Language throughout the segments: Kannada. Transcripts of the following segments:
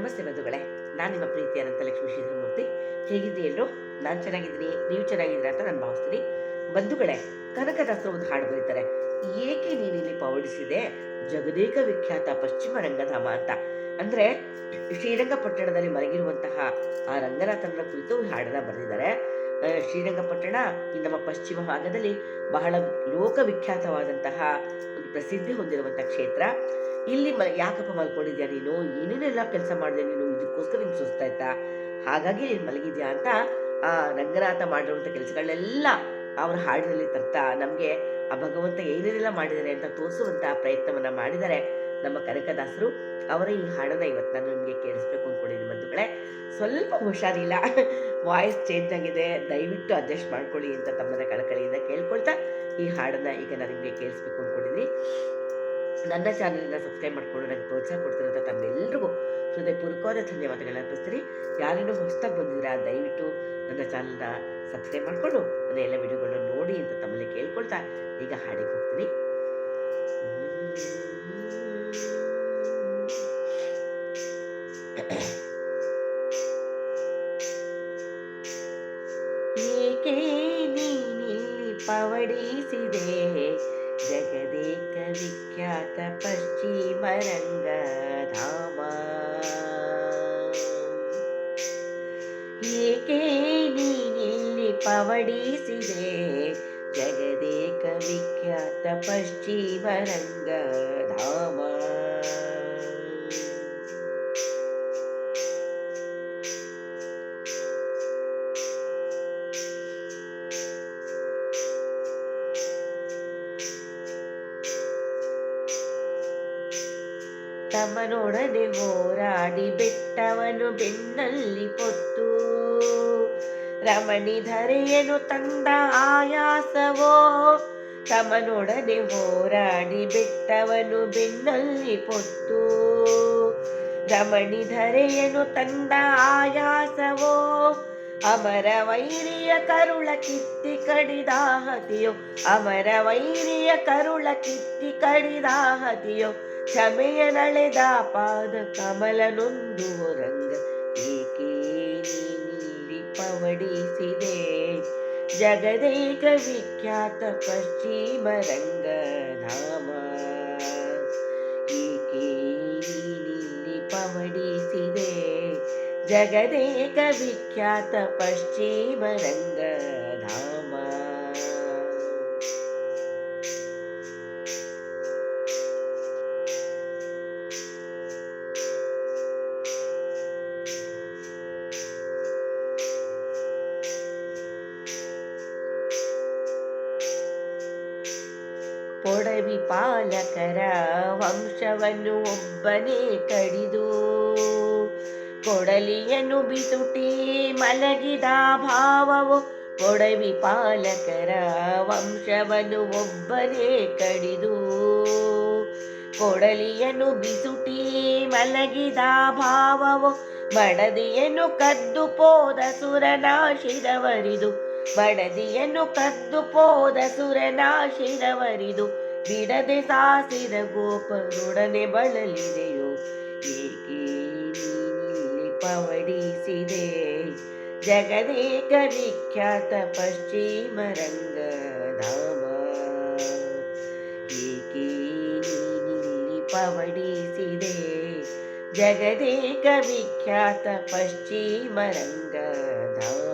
ನಮಸ್ತೆ ಬಂಧುಗಳೇ. ನಾನು ನಿಮ್ಮ ಪ್ರೀತಿಯ ಅನಂತಲಕ್ಷ್ಮಿ ಶ್ರೀಧರಮೂರ್ತಿ ಹೇಗಿದೆಯಲ್ಲೋ ನಾನು ಚೆನ್ನಾಗಿದ್ದೀನಿ. ನೀವು ಚೆನ್ನಾಗಿದ್ದೀರಾ ಅಂತ ನಾನು ಭಾವಿಸ್ತೀನಿ. ಬಂಧುಗಳೇ ಕನಕದಾಸರು ಒಂದು ಹಾಡು ಬರೀತಾರೆ. ಏಕೆ ನೀನಿಲ್ಲಿ ಪವಡಿಸಿದೆ ಜಗದೇಕ ವಿಖ್ಯಾತ ಪಶ್ಚಿಮ ರಂಗಧಾಮ ಅಂತ. ಅಂದರೆ, ಶ್ರೀರಂಗಪಟ್ಟಣದಲ್ಲಿ ಮಲಗಿರುವಂತಹ ಆ ರಂಗನಾಥನ ಕುರಿತು ಹಾಡನ್ನ ಬರೆದಿದ್ದಾರೆ. ಶ್ರೀರಂಗಪಟ್ಟಣ ಈ ನಮ್ಮ ಪಶ್ಚಿಮ ಭಾಗದಲ್ಲಿ ಬಹಳ ಲೋಕವಿಖ್ಯಾತವಾದಂತಹ ಒಂದು ಪ್ರಸಿದ್ಧಿ ಹೊಂದಿರುವಂತಹ ಕ್ಷೇತ್ರ. ಇಲ್ಲಿ ಮ, ಯಾಕಪ್ಪ ಮಲ್ಕೊಂಡಿದ್ಯಾ ನೀನು? ಏನೇನೆಲ್ಲ ಕೆಲಸ ಮಾಡಿದೆ ನೀನು? ಇದಕ್ಕೋಸ್ಕರ ನಿಮ್ಗೆ ಸುಸ್ತಾಯ್ತಾ? ಹಾಗಾಗಿ ನೀನು ಮಲಗಿದ್ಯಾ ಅಂತ, ಆ, ರಂಗನಾಥ ಮಾಡಿರುವಂಥ ಕೆಲಸಗಳನ್ನೆಲ್ಲ ಅವರ ಹಾಡಿನಲ್ಲಿ ತರ್ತಾ, ನಮಗೆ ಆ ಭಗವಂತ ಏನೇನೆಲ್ಲ ಮಾಡಿದ್ದಾರೆ ಅಂತ ತೋರಿಸುವಂಥ ಪ್ರಯತ್ನವನ್ನ ಮಾಡಿದ್ದಾರೆ ನಮ್ಮ ಕನಕದಾಸರು. ಅವರ ಈ ಹಾಡನ್ನ ಇವತ್ತು ನಾನು ನಿಮಗೆ ಕೇಳಿಸ್ಬೇಕು ಅಂದ್ಕೊಂಡಿದ್ದೀನಿ ಬಂಧುಗಳೇ. ಸ್ವಲ್ಪ ಹುಷಾರಿಲ್ಲ. ವಾಯ್ಸ್ ಚೇಂಜ್ ಆಗಿದೆ. ದಯವಿಟ್ಟು ಅಡ್ಜಸ್ಟ್ ಮಾಡ್ಕೊಳ್ಳಿ ಅಂತ ತಮ್ಮನ್ನ ಕಳಕಳಿಯಿಂದ ಕೇಳ್ಕೊಳ್ತಾ ಈ ಹಾಡನ್ನ ಈಗ ನಾನು ನಿಮಗೆ ಕೇಳಿಸ್ಬೇಕು ಅಂದ್ಕೊಂಡಿದ್ದೀನಿ ನನ್ನ ಚಾನಲನ್ನ ಸಬ್ಸ್ಕ್ರೈಬ್ ಮಾಡಿಕೊಂಡು ನನಗೆ ಪ್ರೋತ್ಸಾಹ ಕೊಡ್ತಿರೋಂಥ ತಮ್ಮೆಲ್ಲರಿಗೂ ಹೃದಯಪೂರ್ವಕವಾದ ಧನ್ಯವಾದಗಳು ಅರ್ಪಿಸ್ತೀನಿ. ಯಾರೇನು ಹೊಸದಾಗಿ ಬಂದಿದ್ದೀರಾ, ದಯವಿಟ್ಟು ನನ್ನ ಚಾನಲ್ನ ಸಬ್ಸ್ಕ್ರೈಬ್ ಮಾಡಿಕೊಂಡು ನನ್ನ ಎಲ್ಲ ವಿಡಿಯೋಗಳನ್ನ ನೋಡಿ ಅಂತ ತಮ್ಮಲ್ಲಿ ಕೇಳ್ಕೊಳ್ತಾ ಈಗ ಹಾಡಿಗೆ ಹೋಗ್ತೀನಿ. ಏಕೆ ನೀನಿಲ್ಲಿ ಪವಡಿಸಿದೆ? ಜಗದೇಕ ವಿಖ್ಯಾತ ಪಶ್ಚಿಮ ರಂಗಧಾಮ ಏಕೆ ನೀನಿಲ್ಲಿ ಪವಡಿಸಿದೆ? ಜಗದೇಕ ವಿಖ್ಯಾತ ಪಶ್ಚಿಮ ರಂಗಧಾಮ ತಮನೊಡನೆ ಹೋರಾಡಿ ಬೆಟ್ಟವನು ಬೆನ್ನಲ್ಲಿ ಪೊತ್ತು. ರಮಣಿ ಧರೆಯನು ತಂದ ಆಯಾಸವೋ? ತಮನೊಡನೆ ಹೋರಾಡಿ ಬೆಟ್ಟವನು ಬೆನ್ನಲ್ಲಿ ಪೊತ್ತು. ರಮಣಿ ಧರೆಯನು ತಂದ ಆಯಾಸವೋ? ಅಮರ ವೈರಿಯ ಕರುಳ ಕಿತ್ತಿ ಕಡಿದಾಹತಿಯೋ ಅಮರ ವೈರಿಯ ಕರುಳ ಕಿತ್ತಿ ಕಡಿದಾಹತಿಯೋ ಕ್ಷಮೆಯ ನಳೆದ ಪಾದ ಕಮಲ ನೊಂದು ರಂಗ ಏಕೆ ನೀಲಿ ಪವಡಿಸಿದೆ? ಜಗದೇಕ ವಿಖ್ಯಾತ ಪಶ್ಚಿಮ ರಂಗಧಾಮ, ಏಕೆ ನೀಲಿ ಪವಡಿಸಿದೆ? ಜಗದೇಕ ವಿಖ್ಯಾತ ಪಶ್ಚಿಮ ರಂಗಧಾಮ. ಪೊಡವಿ ಪಾಲಕರ ವಂಶವನ್ನು ಒಬ್ಬನೇ ಕಡಿದು ಕೊಡಲಿಯನ್ನು ಬಿಸುಟಿ ಮಲಗಿದ ಭಾವವು ಕೊಡವಿ ಪಾಲಕರ ವಂಶವನ್ನು ಒಬ್ಬನೇ ಕಡಿದು ಕೊಡಲಿಯನ್ನು ಬಿಸುಟಿ ಮಲಗಿದ ಭಾವವು ಮಡದಿಯನ್ನು ಕದ್ದು ಪೋದ ಸುರನ ಮಡದಿಯನ್ನು ಕದ್ದು ಪೋದ ಸುರನಾಶಿರವರಿದು ಬಿಡದೆ ಸಾಸಿದ ಗೋಪರೊಡನೆ ಬಳಲಿದೆಯೋ? ಏಕೆ ನೀನಿಲ್ಲಿ ಪವಡಿಸಿದೆ? ಜಗದೇಕ ವಿಖ್ಯಾತ ಪಶ್ಚಿಮ ರಂಗಧಾಮ ಏಕೆ ನೀನಿಲ್ಲಿ ಪವಡಿಸಿದೆ? ಜಗದೇಕ ವಿಖ್ಯಾತ ಪಶ್ಚಿಮ ರಂಗಧಾಮ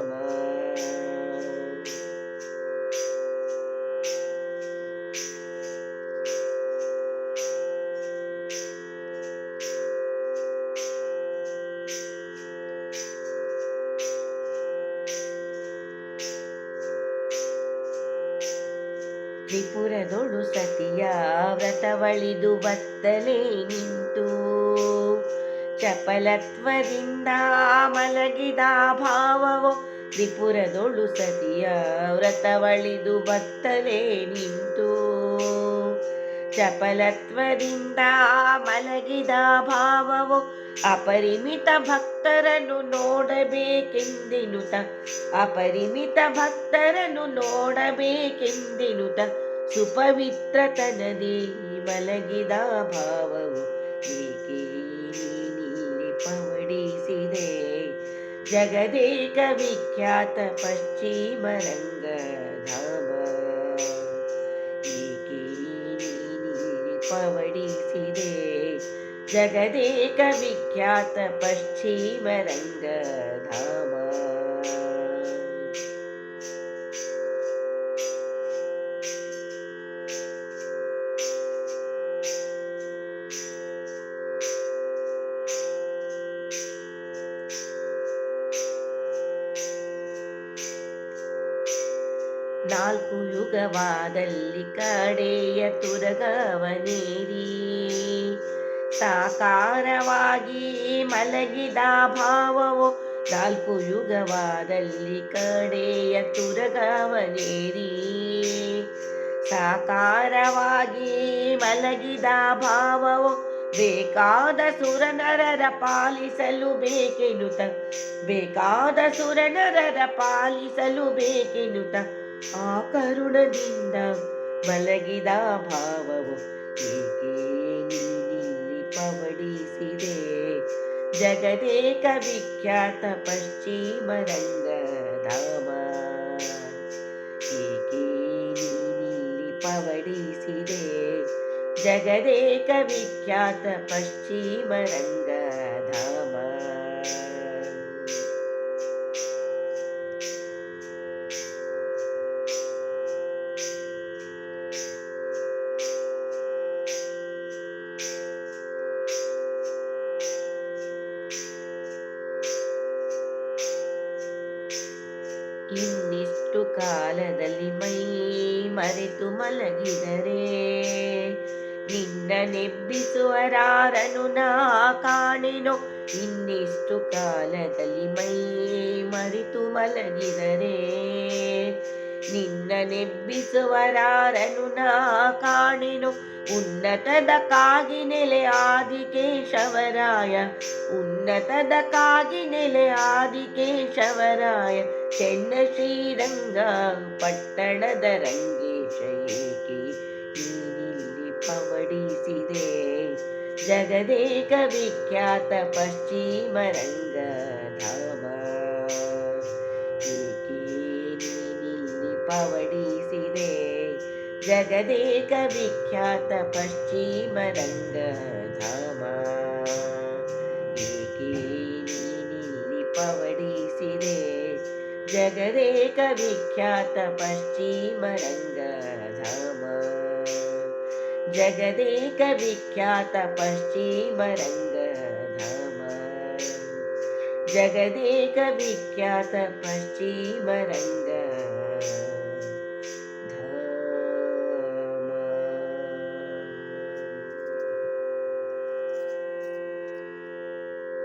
ತ್ರಿಪುರದೊಳು ಸತಿಯ ವ್ರತವಳಿದು ಬತ್ತಲೇ ನಿಂತು. ಚಪಲತ್ವದಿಂದ ಮಲಗಿದ ಭಾವವು ತ್ರಿಪುರದೊಳು ಸತಿಯ ವ್ರತವಳಿದು ಬತ್ತಲೇ ನಿಂತು. ಚಪಲತ್ವದಿಂದ ಮಲಗಿದ ಭಾವವು ಅಪರಿಮಿತ ಭಕ್ತರನ್ನು ನೋಡಬೇಕೆಂದಿನುತ. ಅಪರಿಮಿತ ಭಕ್ತರನ್ನು ನೋಡಬೇಕೆಂದೆನುತ. ಸುಪವಿತ್ರತನದಿ ಮಲಗಿದ ಭಾವವು ಏಕೆ ನೀನಿಲ್ಲಿ ಪವಡಿಸಿದೆ ಜಗದೇಕ ವಿಖ್ಯಾತ ಪಶ್ಚಿಮ ರಂಗ ಧಾಮ ಏಕೆ ನೀನಿ ಪವಡಿಸಿದೆ ಜಗದೇಕ ವಿಖ್ಯಾತ ಪಶ್ಚಿಮ ರಂಗ ನಾಲ್ಕು ಯುಗವಾದಲ್ಲಿ ಕಡೆಯ ತುರಗವನೇರಿ. ಸಾಕಾರವಾಗಿ ಮಲಗಿದ ಭಾವವು ನಾಲ್ಕು ಯುಗವಾದಲ್ಲಿ ಕಡೆಯ ತುರಗವನೇರಿ. ಸಾಕಾರವಾಗಿ ಮಲಗಿದ ಭಾವವು ಬೇಕಾದ ಸುರನರರ ಪಾಲಿಸಲು ಬೇಕೆನುತ ಬೇಕಾದ ಸುರನರರ ಪಾಲಿಸಲು ಬೇಕೆನುತ ಆ ಕರುಣದಿಂದ ಮಲಗಿದ ಭಾವವು ಪವಡಿಸಿದೆ? ಜಗದೇಕ ವಿಖ್ಯಾತ ಪಶ್ಚಿಮ ರಂಗ ಧಾಮ ಏಕೆ ಪವಡಿಸಿದೆ? ಜಗದೇಕ ವಿಖ್ಯಾತ ಪಶ್ಚಿಮ ರಂಗ ಇನ್ನಿಷ್ಟು ಕಾಲದಲ್ಲಿ ಮೈ ಮರೆತು ಮಲಗಿದರೆ? ನಿನ್ನ ನೆಬ್ಬಿಸುವರಾರನು ನಾ ಕಾಣೆನೋ? ಇನ್ನಿಷ್ಟು ಕಾಲದಲ್ಲಿ ಮೈ ಮರೆತು ಮಲಗಿದರೆ? ನಿನ್ನ ನೆಬ್ಬಿಸುವರಾರನು ನಾ ಕಾಣೆನು? ಉನ್ನತದ ಕಾಗಿ ನೆಲೆ ಆದಿಕೇಶವರಾಯ ಉನ್ನತದ ಕಾಗಿ ನೆಲೆ ಆದಿಕೇಶವರಾಯ, ಚೆನ್ನ ಶ್ರೀರಂಗ ಪಟ್ಟಣದ ರಂಗೇಶ ಏಕೆ ಪವಡಿಸಿದೆ? ಜಗದೇಕ ವಿಖ್ಯಾತ ಪಶ್ಚಿಮ ರಂಗ ಧಾಮ ಏಕೆ ಪವಡಿಸಿದೆ ಜಗದೇಕ ವಿಖ್ಯಾತ ಪಶ್ಚಿಮ ರಂಗ ಧಾಮ ಏಕೆ ನೀನಿಲ್ಲಿ ಪವಡಿಸಿದೆ ಜಗದೇಕ